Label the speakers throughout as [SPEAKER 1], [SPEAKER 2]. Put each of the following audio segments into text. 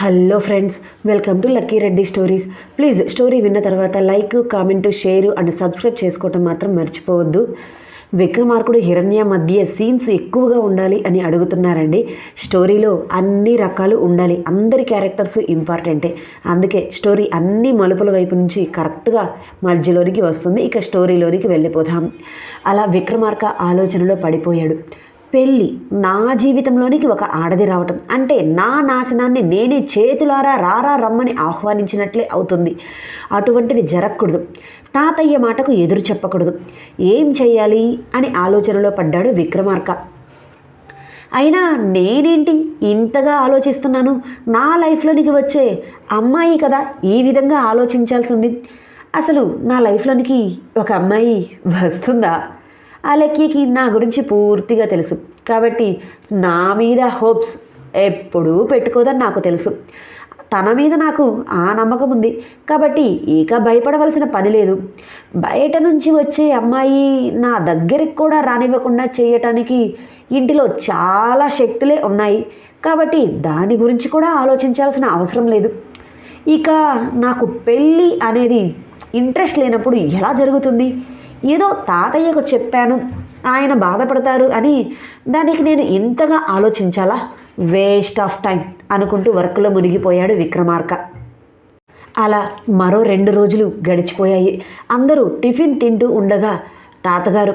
[SPEAKER 1] Hello friends welcome to Lucky Reddy stories. Please story విన్న తర్వాత like comment share and subscribe చేసుకోవటం మాత్రం మర్చిపోవద్దు. విక్రమార్కుడు హిరణ్య మధ్య సీన్స్ ఎక్కువగా ఉండాలి అని అడుగుతున్నారండి. స్టోరీలో అన్ని రకాలు ఉండాలి. అందరి క్యారెక్టర్స్ ఇంపార్టెంటే. అందుకే స్టోరీ అన్ని మలుపుల వైపు నుంచి కరెక్ట్గా మధ్యలోనికి వస్తుంది. ఇక స్టోరీలోనికి వెళ్ళిపోదాం. అలా విక్రమార్క ఆలోచనలో పడిపోయాడు. పెళ్ళి నా జీవితంలోనికి ఒక ఆడది రావటం. అంటే నా నాశనాన్ని నేనే చేతులారా రారా రమ్మని ఆహ్వానించినట్లే అవుతుంది. అటువంటిది జరగకూడదు. తాతయ్య మాటకు ఎదురు చెప్పకూడదు. ఏం చేయాలి అని ఆలోచనలో పడ్డాడు విక్రమార్క. అయినా నేనేంటి ఇంతగా ఆలోచిస్తున్నాను? నా లైఫ్లోనికి వచ్చే అమ్మాయి కదా ఈ విధంగా ఆలోచించాల్సింది. అసలు నా లైఫ్లోనికి ఒక అమ్మాయి వస్తుందా? ఆ లెక్కకి నా గురించి పూర్తిగా తెలుసు. కాబట్టి నా మీద హోప్స్ ఎప్పుడూ పెట్టుకోదని నాకు తెలుసు. తన మీద నాకు ఆ నమ్మకం ఉంది. కాబట్టి ఇక భయపడవలసిన పని లేదు. బయట నుంచి వచ్చే అమ్మాయి నా దగ్గరికి కూడా రానివ్వకుండా చేయటానికి ఇంటిలో చాలా శక్తులే ఉన్నాయి. కాబట్టి దాని గురించి కూడా ఆలోచించాల్సిన అవసరం లేదు. ఇక నాకు పెళ్ళి అనేది ఇంట్రెస్ట్ లేనప్పుడు ఎలా జరుగుతుంది? ఏదో తాతయ్యకు చెప్పాను. ఆయన బాధపడతారు అని దానికి నేను ఇంతగా ఆలోచించాలా? వేస్ట్ ఆఫ్ టైం అనుకుంటూ వర్క్లో మునిగిపోయాడు విక్రమార్క. అలా మరో రెండు రోజులు గడిచిపోయాయి. అందరూ టిఫిన్ తింటూ ఉండగా తాతగారు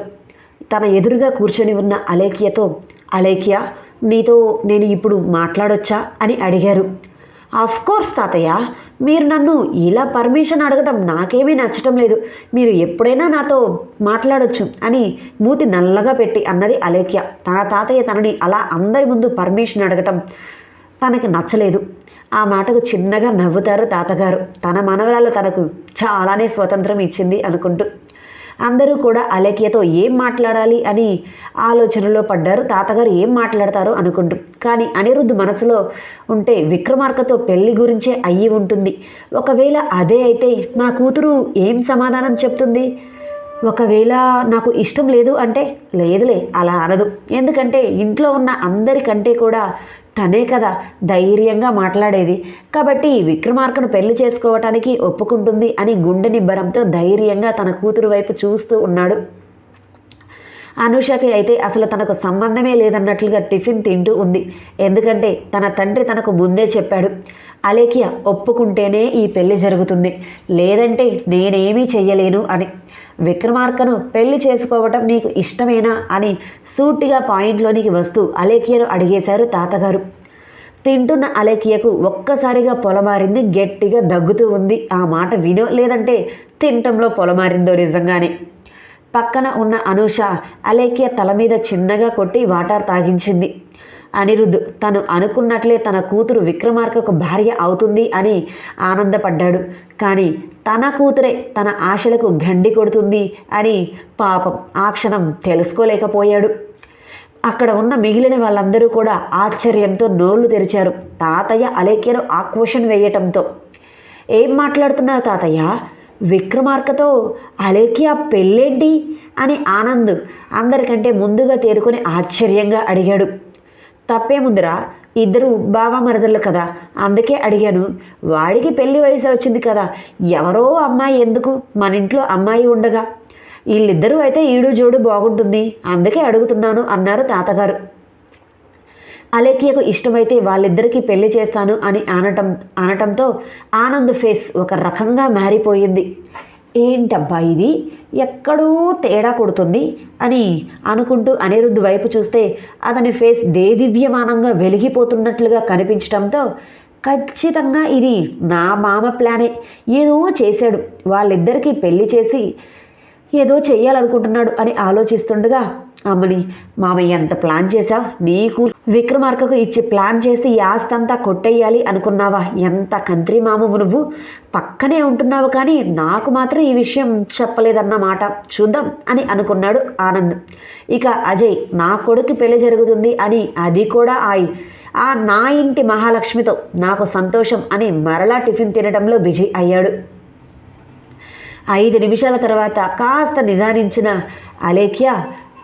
[SPEAKER 1] తన ఎదురుగా కూర్చొని ఉన్న అలేఖ్యతో అలేఖ్య నీతో నేను ఇప్పుడు మాట్లాడొచ్చా? అని అడిగారు. కోర్స్ తాతయ్య. మీరు నన్ను ఇలా పర్మిషన్ అడగటం నాకేమీ నచ్చటం లేదు. మీరు ఎప్పుడైనా నాతో మాట్లాడొచ్చు అని మూతి నల్లగా పెట్టి అన్నది అలేఖ్య. తన తాతయ్య తనని అలా అందరి ముందు పర్మిషన్ అడగటం తనకి నచ్చలేదు. ఆ మాటకు చిన్నగా నవ్వుతారు తాతగారు. తన మనవరాలు తనకు చాలానే స్వతంత్రం ఇచ్చింది అనుకుంటూ అందరూ కూడా అలేఖ్యతో ఏం మాట్లాడాలి అని ఆలోచనలో పడ్డారు. తాతగారు ఏం మాట్లాడతారో అనుకుంటూ. కానీ అనిరుద్ధ్ మనసులో ఉంటే విక్రమార్కతో పెళ్ళి గురించే అయ్యి ఉంటుంది. ఒకవేళ అదే అయితే నా కూతురు ఏం సమాధానం చెప్తుంది? ఒకవేళ నాకు ఇష్టం లేదు అంటే లేదులే అలా అనదు. ఎందుకంటే ఇంట్లో ఉన్న అందరికంటే కూడా తనే కదా ధైర్యంగా మాట్లాడేది. కాబట్టి విక్రమార్కను పెళ్ళి చేసుకోవటానికి ఒప్పుకుంటుంది అని గుండె నిబ్బరంతో ధైర్యంగా తన కూతురు వైపు చూస్తూ ఉన్నాడు. అనుషకి అయితే అసలు తనకు సంబంధమే లేదన్నట్లుగా టిఫిన్ తింటూ ఉంది. ఎందుకంటే తన తండ్రి తనకు ముందే చెప్పాడు అలేఖ్య ఒప్పుకుంటేనే ఈ పెళ్ళి జరుగుతుంది. లేదంటే నేనేమీ చెయ్యలేను అని. విక్రమార్కను పెళ్ళి చేసుకోవటం నీకు ఇష్టమేనా అని సూటిగా పాయింట్లోనికి వస్తూ అలేఖ్యను అడిగేశారు తాతగారు. తింటున్న అలేఖ్యకు ఒక్కసారిగా పొలమారింది గట్టిగా దగ్గుతూ ఉంది. ఆ మాట వినో లేదంటే తింటంలో పొలమారిందో నిజంగానే. పక్కన ఉన్న అనూష అలేఖ్య తల మీద చిన్నగా కొట్టి వాటర్ తాగించింది. అనిరుద్ధ్ తను అనుకున్నట్లే తన కూతురు విక్రమార్కకు భార్య అవుతుంది అని ఆనందపడ్డాడు. కానీ తన కూతురే తన ఆశలకు గండి కొడుతుంది అని పాపం ఆ క్షణం తెలుసుకోలేకపోయాడు. అక్కడ ఉన్న మిగిలిన వాళ్ళందరూ కూడా ఆశ్చర్యంతో నోళ్ళు తెరిచారు. తాతయ్య అలేఖ్యను ఆక్వషన్ వేయటంతో. ఏం మాట్లాడుతున్నారు తాతయ్య? విక్రమార్కతో అలేఖ్య పెళ్ళేంటి? అని ఆనంద్ అందరికంటే ముందుగా తేరుకొని ఆశ్చర్యంగా అడిగాడు. తప్పేముందిరా ఇద్దరు బావా మరదళ్ళు కదా. అందుకే అడిగాను వాడికి పెళ్ళి వయసు వచ్చింది కదా ఎవరో అమ్మాయి ఎందుకు? మన ఇంట్లో అమ్మాయి ఉండగా. వీళ్ళిద్దరూ అయితే ఈడు జోడు బాగుంటుంది అందుకే అడుగుతున్నాను అన్నారు తాతగారు. అలేఖ్యకు ఇష్టమైతే వాళ్ళిద్దరికీ పెళ్ళి చేస్తాను అని అనటం అనటంతో ఆనంద్ ఫేస్ ఒక రకంగా మారిపోయింది. ఏంటబ్బా ఇది? ఎక్కడో తేడా కొడుతుంది అని అనుకుంటూ అనిరుద్ధ్ వైపు చూస్తే అతని ఫేస్ దేదివ్యమానంగా వెలిగిపోతున్నట్లుగా కనిపించడంతో ఖచ్చితంగా ఇది నా మామ ప్లానే. ఏదో చేశాడు. వాళ్ళిద్దరికీ పెళ్ళి చేసి ఏదో చెయ్యాలనుకుంటున్నాడు అని ఆలోచిస్తుండగా అమ్మని మామయ్య ఎంత ప్లాన్ చేశా? నీకు విక్రమార్కకు ఇచ్చి ప్లాన్ చేసి యాస్తంతా కొట్టేయాలి అనుకున్నావా? ఎంత కంత్రి మామవు నువ్వు? పక్కనే ఉంటున్నావు కానీ నాకు మాత్రం ఈ విషయం చెప్పలేదన్నమాట. చూద్దాం అని అనుకున్నాడు ఆనంద్. ఇక అజయ్ నా కొడుకు పెళ్ళి జరుగుతుంది అని అది కూడా ఆయి. ఆ నా ఇంటి మహాలక్ష్మితో నాకు సంతోషం అని మరలా టిఫిన్ తినడంలో బిజీ అయ్యాడు. ఐదు నిమిషాల తర్వాత కాస్త నిదానించిన అలేఖ్య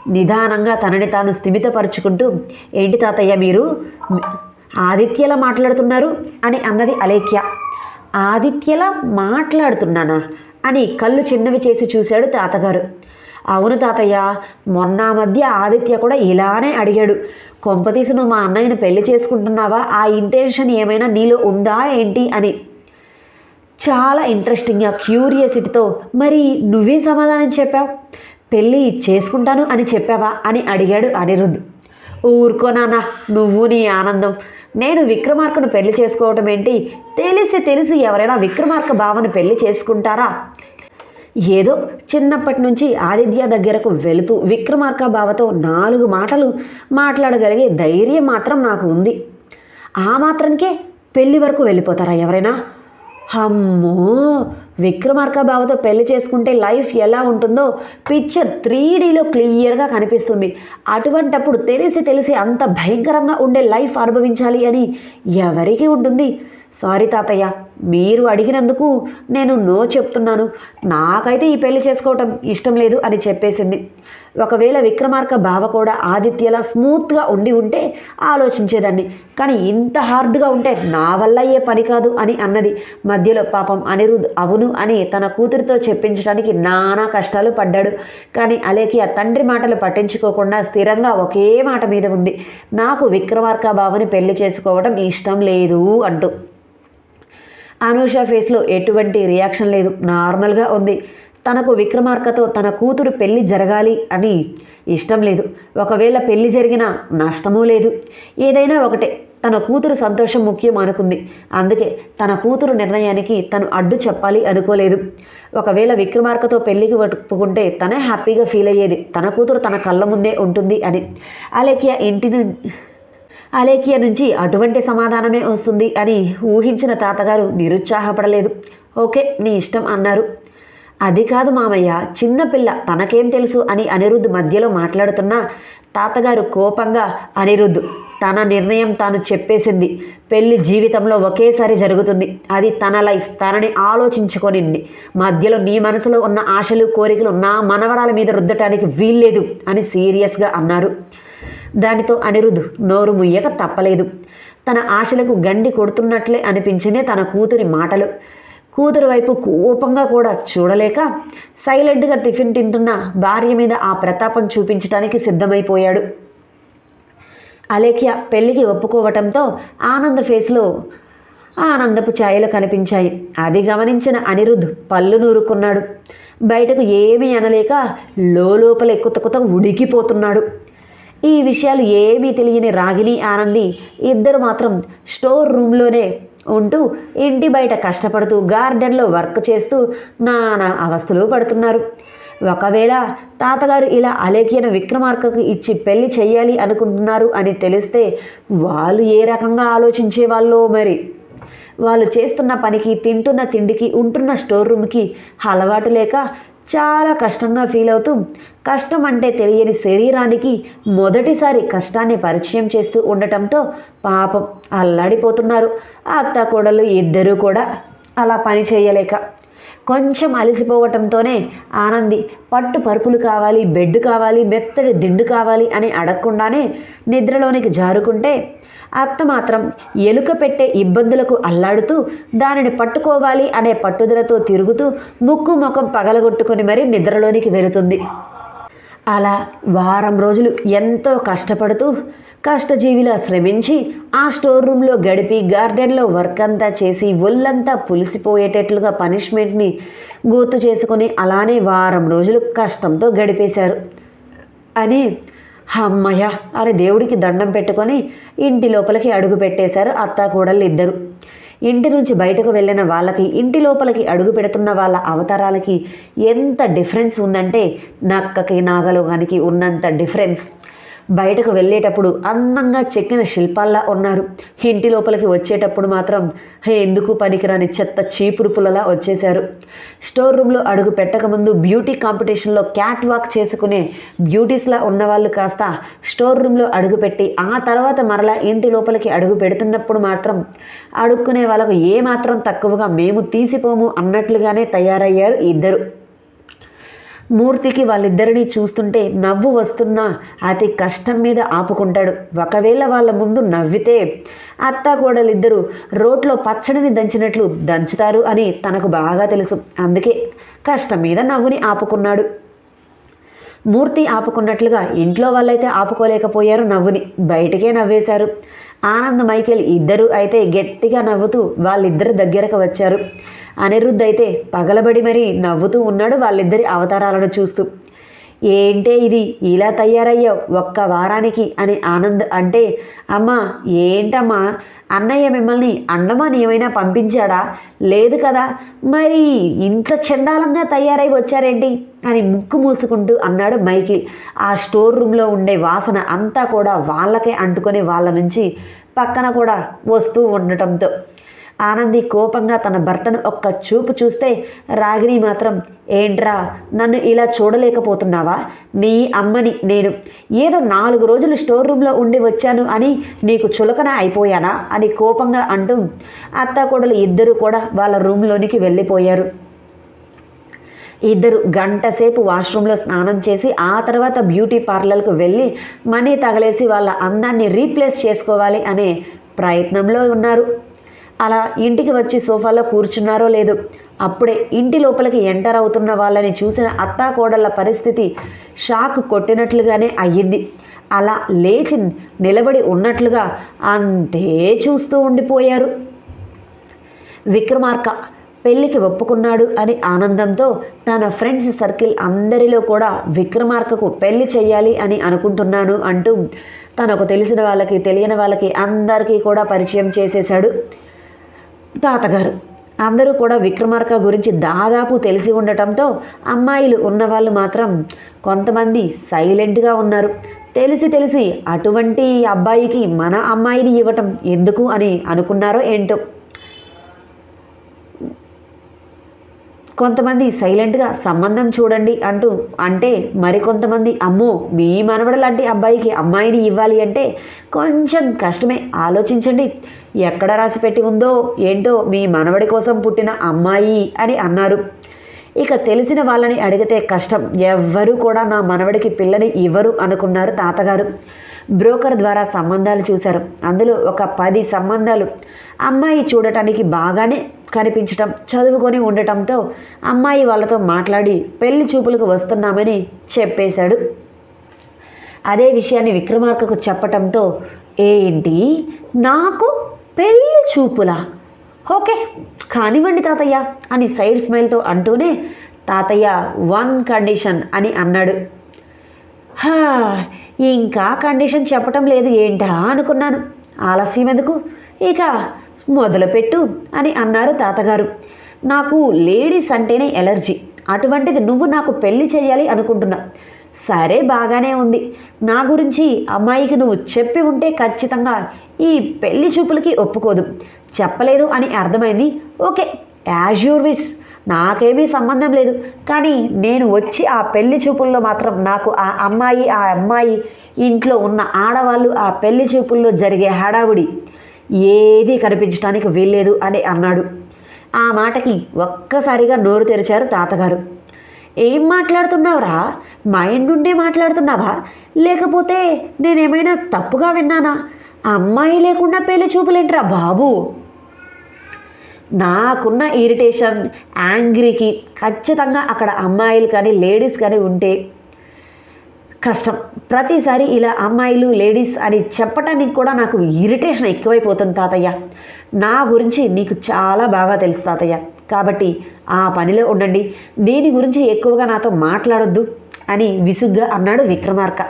[SPEAKER 1] నిదానంగా తనని తాను స్థిమితపరుచుకుంటూ ఏంటి తాతయ్య మీరు ఆదిత్యలా మాట్లాడుతున్నారు? అని అన్నది అలేఖ్య. ఆదిత్యలా మాట్లాడుతున్నానా? అని కళ్ళు చిన్నవి చేసి చూశాడు తాతగారు. అవును తాతయ్య మొన్న మధ్య ఆదిత్య కూడా ఇలానే అడిగాడు. కొంపతీసి నువ్వు మా అన్నయ్యను పెళ్ళి చేసుకుంటున్నావా? ఆ ఇంటెన్షన్ ఏమైనా నీలో ఉందా ఏంటి? అని. చాలా ఇంట్రెస్టింగ్గా క్యూరియాసిటీతో మరి నువ్వేం సమాధానం చెప్పావు? పెళ్ళి చేసుకుంటాను అని చెప్పావా? అని అడిగాడు అనిరుద్ధ్. ఊరుకో నాన్న నువ్వు నీ ఆనందం. నేను విక్రమార్కను పెళ్ళి చేసుకోవటం ఏంటి? తెలిసి తెలిసి ఎవరైనా విక్రమార్క బావను పెళ్ళి చేసుకుంటారా? ఏదో చిన్నప్పటి నుంచి ఆదిత్య దగ్గరకు వెళుతూ విక్రమార్క బావతో నాలుగు మాటలు మాట్లాడగలిగే ధైర్యం మాత్రం నాకు ఉంది. ఆ మాత్రానికే పెళ్ళి వరకు వెళ్ళిపోతారా ఎవరైనా? అమ్మో! విక్రమార్క బావతో పెళ్ళి చేసుకుంటే లైఫ్ ఎలా ఉంటుందో పిక్చర్ త్రీ డీలో క్లియర్గా కనిపిస్తుంది. అటువంటప్పుడు తెలిసి తెలిసి అంత భయంకరంగా ఉండే లైఫ్ అనుభవించాలి అని ఎవరికి ఉంటుంది? సారీ తాతయ్య మీరు అడిగినందుకు నేను నో చెప్తున్నాను. నాకైతే ఈ పెళ్ళి చేసుకోవటం ఇష్టం లేదు అని చెప్పేసింది. ఒకవేళ విక్రమార్క బావ కూడా ఆదిత్యలా స్మూత్గా ఉండి ఉంటే ఆలోచించేదాన్ని. కానీ ఇంత హార్డ్గా ఉంటే నా వల్ల అయ్యే పని కాదు అని అన్నది. మధ్యలో పాపం అనిరుద్ అవును అని తన కూతురితో చెప్పించడానికి నానా కష్టాలు పడ్డాడు. కానీ అలేకి ఆ తండ్రి మాటలు పట్టించుకోకుండా స్థిరంగా ఒకే మాట మీద ఉంది. నాకు విక్రమార్క బావని పెళ్ళి చేసుకోవడం ఇష్టం లేదు అంటూ. అనూష ఫేస్లో ఎటువంటి రియాక్షన్ లేదు. నార్మల్గా ఉంది. తనకు విక్రమార్కతో తన కూతురు పెళ్ళి జరగాలి అని ఇష్టం లేదు. ఒకవేళ పెళ్ళి జరిగినా నష్టమూ లేదు. ఏదైనా ఒకటే తన కూతురు సంతోషం ముఖ్యం అనుకుంది. అందుకే తన కూతురు నిర్ణయానికి తను అడ్డు చెప్పాలి అనుకోలేదు. ఒకవేళ విక్రమార్కతో పెళ్ళికి ఒప్పుకుంటే తనే హ్యాపీగా ఫీల్ అయ్యేది. తన కూతురు తన కళ్ళ ముందే ఉంటుంది అని. అలేఖ్య ఇంటిని అలేఖ్య నుంచి అటువంటి సమాధానమే వస్తుంది అని ఊహించిన తాతగారు నిరుత్సాహపడలేదు. ఓకే నీ ఇష్టం అన్నారు. అది కాదు మామయ్య చిన్నపిల్ల తనకేం తెలుసు అని అనిరుద్ధ్ మధ్యలో మాట్లాడుతున్నా తాతగారు కోపంగా అనిరుద్ధ్ తన నిర్ణయం తాను చెప్పేసింది. పెళ్ళి జీవితంలో ఒకేసారి జరుగుతుంది. అది తన లైఫ్ తనని ఆలోచించుకొనింది మధ్యలో నీ మనసులో ఉన్న ఆశలు కోరికలు నా మనవరాల మీద రుద్దటానికి వీల్లేదు అని సీరియస్గా అన్నారు. దానితో అనిరుద్ధ్ నోరు ముయ్యక తప్పలేదు. తన ఆశలకు గండి కొడుతున్నట్లే అనిపించిందే తన కూతురి మాటలు. కూతురు వైపు కోపంగా కూడా చూడలేక సైలెంట్గా టిఫిన్ తింటున్న భార్య మీద ఆ ప్రతాపం చూపించడానికి సిద్ధమైపోయాడు. అలేఖ్య పెళ్ళికి ఒప్పుకోవటంతో ఆనంద ఫేస్లో ఆనందపు ఛాయలు కనిపించాయి. అది గమనించిన అనిరుద్ధ్ పళ్ళు నూరుకున్నాడు. బయటకు ఏమీ అనలేక లోపల ఎక్కుతకుత ఉడికిపోతున్నాడు. ఈ విషయాలు ఏమీ తెలియని రాగిని ఆనంది ఇద్దరు మాత్రం స్టోర్ రూమ్లోనే ఉంటూ ఇంటి బయట కష్టపడుతూ గార్డెన్లో వర్క్ చేస్తూ నానా అవస్థలు పడుతున్నారు. ఒకవేళ తాతగారు ఇలా అలేఖ్యను విక్రమార్కకు ఇచ్చి పెళ్ళి చెయ్యాలి అనుకుంటున్నారు అని తెలిస్తే వాళ్ళు ఏ రకంగా ఆలోచించే వాళ్ళో మరి? వాళ్ళు చేస్తున్న పనికి తింటున్న తిండికి ఉంటున్న స్టోర్ రూమ్కి అలవాటు లేక చాలా కష్టంగా ఫీల్ అవుతూ కష్టం అంటే తెలియని శరీరానికి మొదటిసారి కష్టాన్ని పరిచయం చేస్తూ ఉండటంతో పాపం అల్లాడిపోతున్నారు. అత్త కోడలు ఇద్దరూ కూడా అలా పని చేయలేక కొంచెం అలసిపోవటంతోనే ఆనంది పట్టు పరుపులు కావాలి బెడ్ కావాలి మెత్తడి దిండు కావాలి అని అడగకుండానే నిద్రలోనికి జారుకుంటే అత్త మాత్రం ఎలుక పెట్టే ఇబ్బందులకు అల్లాడుతూ దానిని పట్టుకోవాలి అనే పట్టుదలతో తిరుగుతూ ముక్కు ముఖం పగలగొట్టుకొని మరీ నిద్రలోనికి వెళుతుంది. అలా వారం రోజులు ఎంతో కష్టపడుతూ కష్టజీవిలా శ్రమించి ఆ స్టోర్ రూమ్లో గడిపి గార్డెన్లో వర్క్ అంతా చేసి ఒళ్ళంతా పులిసిపోయేటట్లుగా పనిష్మెంట్ని గుర్తు చేసుకొని అలానే వారం రోజులు కష్టంతో గడిపేశారు. అని అమ్మయ్య అని దేవుడికి దండం పెట్టుకొని ఇంటి లోపలికి అడుగు పెట్టేశారు అత్త కూడళ్ళు ఇద్దరు. ఇంటి నుంచి బయటకు వెళ్ళిన వాళ్ళకి ఇంటి లోపలికి అడుగు పెడుతున్న వాళ్ళ అవతారాలకి ఎంత డిఫరెన్స్ ఉందంటే నక్కకి నాగలోకానికి ఉన్నంత డిఫరెన్స్. బయటకు వెళ్ళేటప్పుడు అందంగా చెక్కిన శిల్పాల్లా ఉన్నారు. ఇంటి లోపలికి వచ్చేటప్పుడు మాత్రం ఎందుకు పనికిరాని చెత్త చీపురు పుల్లలా వచ్చేశారు. స్టోర్ రూమ్లో అడుగు పెట్టకముందు బ్యూటీ కాంపిటీషన్లో క్యాట్ వాక్ చేసుకునే బ్యూటీస్లా ఉన్నవాళ్ళు కాస్త స్టోర్ రూమ్లో అడుగుపెట్టి ఆ తర్వాత మరలా ఇంటి లోపలికి అడుగు పెడుతున్నప్పుడు మాత్రం అడుక్కునే వాళ్ళకు ఏమాత్రం తక్కువగా మేము తీసిపోము అన్నట్లుగానే తయారయ్యారు ఇద్దరు. మూర్తికి వాళ్ళిద్దరినీ చూస్తుంటే నవ్వు వస్తున్నా అతి కష్టం మీద ఆపుకుంటాడు. ఒకవేళ వాళ్ళ ముందు నవ్వితే అత్త కోడలిద్దరూ రోట్లో పచ్చడిని దంచినట్లు దంచుతారు అని తనకు బాగా తెలుసు. అందుకే కష్టం మీద నవ్వుని ఆపుకున్నాడు. మూర్తి ఆపుకున్నట్లుగా ఇంట్లో వాళ్ళైతే ఆపుకోలేకపోయారు నవ్వుని. బయటికే నవ్వేశారు. ఆనంద్ మైకేల్ ఇద్దరు అయితే గట్టిగా నవ్వుతూ వాళ్ళిద్దరి దగ్గరకు వచ్చారు. అనిరుద్ధ్ అయితే పగలబడి మరీ నవ్వుతూ ఉన్నాడు వాళ్ళిద్దరి అవతారాలను చూస్తూ. ఏంటే ఇది? ఇలా తయారయ్యావు ఒక్క వారానికి? అని ఆనంద్ అంటే అమ్మా ఏంటమ్మా? అన్నయ్య మిమ్మల్ని అండమాన్ ఏమైనా పంపించాడా? లేదు కదా? మరి ఇంత చండాలంగా తయారై వచ్చారేంటి? అని ముక్కు మూసుకుంటూ అన్నాడు మైకిల్ ఆ స్టోర్ రూమ్లో ఉండే వాసన అంతా కూడా వాళ్ళకే అంటుకొని వాళ్ళ నుంచి పక్కన కూడా వస్తూ ఉండటంతో. ఆనంది కోపంగా తన భర్తను ఒక్క చూపు చూస్తే రాగిని మాత్రం ఏంట్రా నన్ను ఇలా చూడలేకపోతున్నావా? నీ అమ్మని నేను ఏదో నాలుగు రోజులు స్టోర్ రూమ్లో ఉండి వచ్చాను అని నీకు చులకన అయిపోయానా? అని కోపంగా అంటూ అత్తాకోడలు ఇద్దరూ కూడా వాళ్ళ రూమ్లోనికి వెళ్ళిపోయారు. ఇద్దరు గంట సేపు వాష్రూమ్లో స్నానం చేసి ఆ తర్వాత బ్యూటీ పార్లర్కు వెళ్ళి మనీ తగలేసి వాళ్ళ అందాన్ని రీప్లేస్ చేసుకోవాలి అనే ప్రయత్నంలో ఉన్నారు. అలా ఇంటికి వచ్చి సోఫాలో కూర్చున్నారో లేదు అప్పుడే ఇంటి లోపలికి ఎంటర్ అవుతున్న వాళ్ళని చూసిన అత్తా కోడళ్ళ పరిస్థితి షాక్ కొట్టినట్లుగానే అయ్యింది. అలా లేచి నిలబడి ఉన్నట్లుగా అంతే చూస్తూ ఉండిపోయారు. విక్రమార్క పెళ్ళికి ఒప్పుకున్నాడు అని ఆనందంతో తన ఫ్రెండ్స్ సర్కిల్ అందరిలో కూడా విక్రమార్కకు పెళ్ళి చేయాలి అని అనుకుంటున్నాను అంటూ తనకు తెలిసిన వాళ్ళకి తెలియని వాళ్ళకి అందరికీ కూడా పరిచయం చేసేశాడు తాతగారు. అందరూ కూడా విక్రమార్క గురించి దాదాపు తెలిసి ఉండటంతో అమ్మాయిలు ఉన్నవాళ్ళు మాత్రం కొంతమంది సైలెంట్గా ఉన్నారు. తెలిసి తెలిసి అటువంటి అబ్బాయికి మన అమ్మాయిని ఇవ్వటం ఎందుకు అని అనుకున్నారో ఏంటో కొంతమంది సైలెంట్గా సంబంధం చూడండి అంటూ అంటే మరికొంతమంది అమ్మో మీ మనవడ లాంటి అబ్బాయికి అమ్మాయిని ఇవ్వాలి అంటే కొంచెం కష్టమే. ఆలోచించండి. ఎక్కడ రాసిపెట్టి ఉందో ఏంటో మీ మనవడి కోసం పుట్టిన అమ్మాయి అని అన్నారు. ఇక తెలిసిన వాళ్ళని అడిగితే కష్టం. ఎవ్వరూ కూడా నా మనవడికి పిల్లని ఇవ్వరు అనుకున్నారు తాతగారు. బ్రోకర్ ద్వారా సంబంధాలు చూశారు. అందులో ఒక పది సంబంధాలు అమ్మాయి చూడటానికి బాగానే కనిపించటం చదువుకొని ఉండటంతో అమ్మాయి వాళ్ళతో మాట్లాడి పెళ్ళి చూపులకు వస్తున్నామని చెప్పేశాడు. అదే విషయాన్ని విక్రమార్కకు చెప్పటంతో ఏంటి నాకు పెళ్ళి చూపులా? ఓకే కానివ్వండి తాతయ్య అని సైడ్ స్మైల్తో అంటూనే తాతయ్య వన్ కండిషన్ అని అన్నాడు. హా ఇంకా కండిషన్ చెప్పటం లేదు ఏంటా అనుకున్నాను. ఆలస్యం ఎందుకు? ఇక మొదలుపెట్టు అని అన్నారు తాతగారు. నాకు లేడీస్ అంటేనే ఎలర్జీ. అటువంటిది నువ్వు నాకు పెళ్ళి చేయాలి అనుకుంటున్నా. సరే బాగానే ఉంది. నా గురించి అమ్మాయికి నువ్వు చెప్పి ఉంటే ఖచ్చితంగా ఈ పెళ్ళి చూపులకి ఒప్పుకోదు. చెప్పలేదు అని అర్థమైంది. ఓకే యాజ్ యూర్ విస్ నాకేమీ సంబంధం లేదు. కానీ నేను వచ్చి ఆ పెళ్ళి చూపుల్లో మాత్రం నాకు ఆ అమ్మాయి ఆ అమ్మాయి ఇంట్లో ఉన్న ఆడవాళ్ళు ఆ పెళ్ళి చూపుల్లో జరిగే హడావుడి ఏదీ కనిపించడానికి వీల్లేదు అని అన్నాడు. ఆ మాటకి ఒక్కసారిగా నోరు తెరిచారు తాతగారు. ఏం మాట్లాడుతున్నావురా? మైండ్ ఉండే మాట్లాడుతున్నావా? లేకపోతే నేనేమైనా తప్పుగా విన్నానా? అమ్మాయి లేకుండా పెళ్ళి చూపులేంట్రా బాబు? నాకున్న ఇరిటేషన్ యాంగ్రీకి ఖచ్చితంగా అక్కడ అమ్మాయిలు కానీ లేడీస్ కానీ ఉంటే కష్టం. ప్రతిసారి ఇలా అమ్మాయిలు లేడీస్ అని చెప్పటానికి కూడా నాకు ఇరిటేషన్ ఎక్కువైపోతుంది తాతయ్య. నా గురించి నీకు చాలా బాగా తెలుసు తాతయ్య. కాబట్టి ఆ పనిలో ఉండండి. దీని గురించి ఎక్కువగా నాతో మాట్లాడొద్దు అని విసుగ్గా అన్నాడు విక్రమార్క.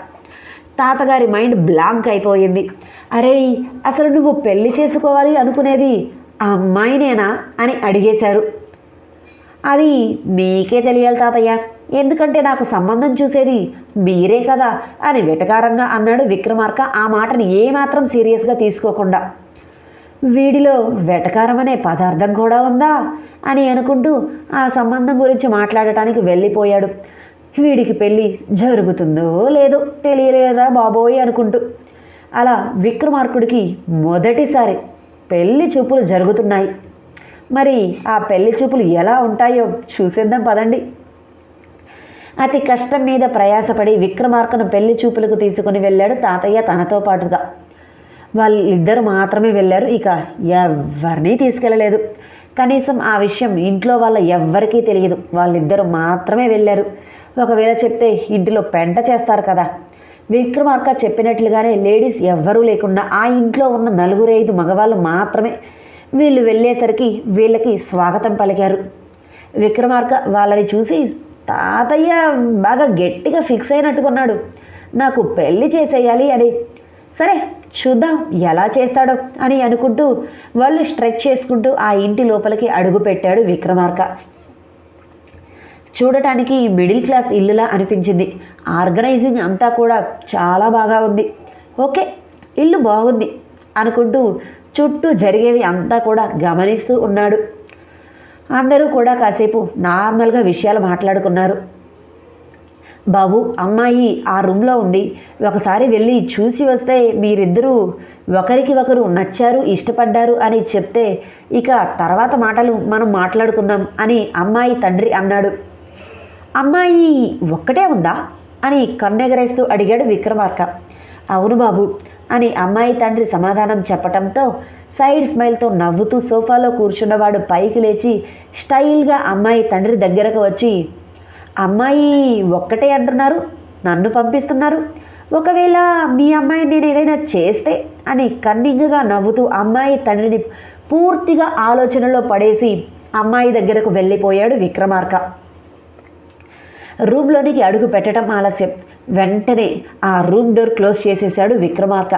[SPEAKER 1] తాతగారి మైండ్ బ్లాంక్ అయిపోయింది. అరే అసలు నువ్వు పెళ్ళి చేసుకోవాలి అనుకునేది ఆ అమ్మాయినేనా అని అడిగేశారు. అది మీకే తెలియాలి తాతయ్య. ఎందుకంటే నాకు సంబంధం చూసేది మీరే కదా అని వెటకారంగా అన్నాడు విక్రమార్క ఆ మాటని ఏమాత్రం సీరియస్గా తీసుకోకుండా. వీడిలో వెటకారం అనే పదార్థం కూడా ఉందా అని అనుకుంటూ ఆ సంబంధం గురించి మాట్లాడటానికి వెళ్ళిపోయాడు. వీడికి పెళ్ళి జరుగుతుందో లేదో తెలియలేరా బాబోయ్ అనుకుంటూ. అలా విక్రమార్కుడికి మొదటిసారి పెళ్ళి చూపులు జరుగుతున్నాయి. మరి ఆ పెళ్ళి చూపులు ఎలా ఉంటాయో చూసేద్దాం పదండి. అతి కష్టం మీద ప్రయాసపడి విక్రమార్కను పెళ్ళి చూపులకు తీసుకుని వెళ్ళాడు తాతయ్య తనతో పాటుగా. వాళ్ళిద్దరు మాత్రమే వెళ్ళారు ఇక ఎవరినీ తీసుకెళ్ళలేదు. కనీసం ఆ విషయం ఇంట్లో వాళ్ళ ఎవ్వరికీ తెలియదు వాళ్ళిద్దరు మాత్రమే వెళ్ళారు. ఒకవేళ చెప్తే ఇంటిలో పెంట చేస్తారు కదా. విక్రమార్క చెప్పినట్లుగానే లేడీస్ ఎవ్వరూ లేకుండా ఆ ఇంట్లో ఉన్న నలుగురు ఐదు మగవాళ్ళు మాత్రమే వీళ్ళు వెళ్ళేసరికి వీళ్ళకి స్వాగతం పలికారు. విక్రమార్క వాళ్ళని చూసి తాతయ్య బాగా గట్టిగా ఫిక్స్ అయినట్టుకున్నాడు నాకు పెళ్ళి చేసేయాలి అని. సరే చూద్దాం ఎలా చేస్తాడో అని అనుకుంటూ వాళ్ళు స్ట్రెచ్ చేసుకుంటూ ఆ ఇంటి లోపలికి అడుగుపెట్టాడు విక్రమార్క. చూడటానికి మిడిల్ క్లాస్ ఇల్లులా అనిపించింది. ఆర్గనైజింగ్ అంతా కూడా చాలా బాగా ఉంది. ఓకే ఇల్లు బాగుంది అనుకుంటూ చుట్టూ జరిగేది అంతా కూడా గమనిస్తూ ఉన్నాడు. అందరూ కూడా కాసేపు నార్మల్గా విషయాలు మాట్లాడుకున్నారు. బాబు అమ్మాయి ఆ రూమ్లో ఉంది. ఒకసారి వెళ్ళి చూసి వస్తే మీరిద్దరూ ఒకరికి ఒకరు నచ్చారు ఇష్టపడ్డారు అని చెప్తే ఇక తర్వాత మాటలు మనం మాట్లాడుకుందాం అని అమ్మాయి తండ్రి అన్నాడు. అమ్మాయి ఒక్కటే ఉందా? అని కన్నెగరేస్తూ అడిగాడు విక్రమార్క. అవును బాబు అని అమ్మాయి తండ్రి సమాధానం చెప్పటంతో సైడ్ స్మైల్తో నవ్వుతూ సోఫాలో కూర్చున్నవాడు పైకి లేచి స్టైల్గా అమ్మాయి తండ్రి దగ్గరకు వచ్చి అమ్మాయి ఒక్కటే అంటున్నారు నన్ను పంపిస్తున్నారు. ఒకవేళ మీ అమ్మాయి నేను ఏదైనా చేస్తే? అని కన్నింగ్గా నవ్వుతూ అమ్మాయి తండ్రిని పూర్తిగా ఆలోచనలో పడేసి అమ్మాయి దగ్గరకు వెళ్ళిపోయాడు విక్రమార్క. రూమ్లోనికి అడుగు పెట్టడం ఆలస్యం. వెంటనే ఆ రూమ్ డోర్ క్లోజ్ చేసేశాడు విక్రమార్క.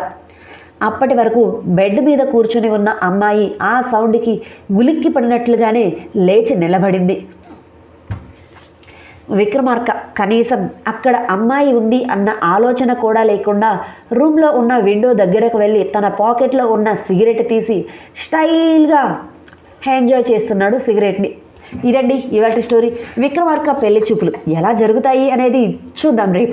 [SPEAKER 1] అప్పటి వరకు బెడ్ మీద కూర్చొని ఉన్న అమ్మాయి ఆ సౌండ్కి ఉలిక్కి పడినట్లుగానే లేచి నిలబడింది. విక్రమార్క కనీసం అక్కడ అమ్మాయి ఉంది అన్న ఆలోచన కూడా లేకుండా రూమ్లో ఉన్న విండో దగ్గరకు వెళ్ళి తన పాకెట్లో ఉన్న సిగరెట్ తీసి స్టైల్గా ఎంజాయ్ చేస్తున్నాడు సిగరెట్ని. ఇదండి ఇవాటి స్టోరీ. విక్రమార్క పెళ్ళి చూపులు ఎలా జరుగుతాయి అనేది చూద్దాం రేపు.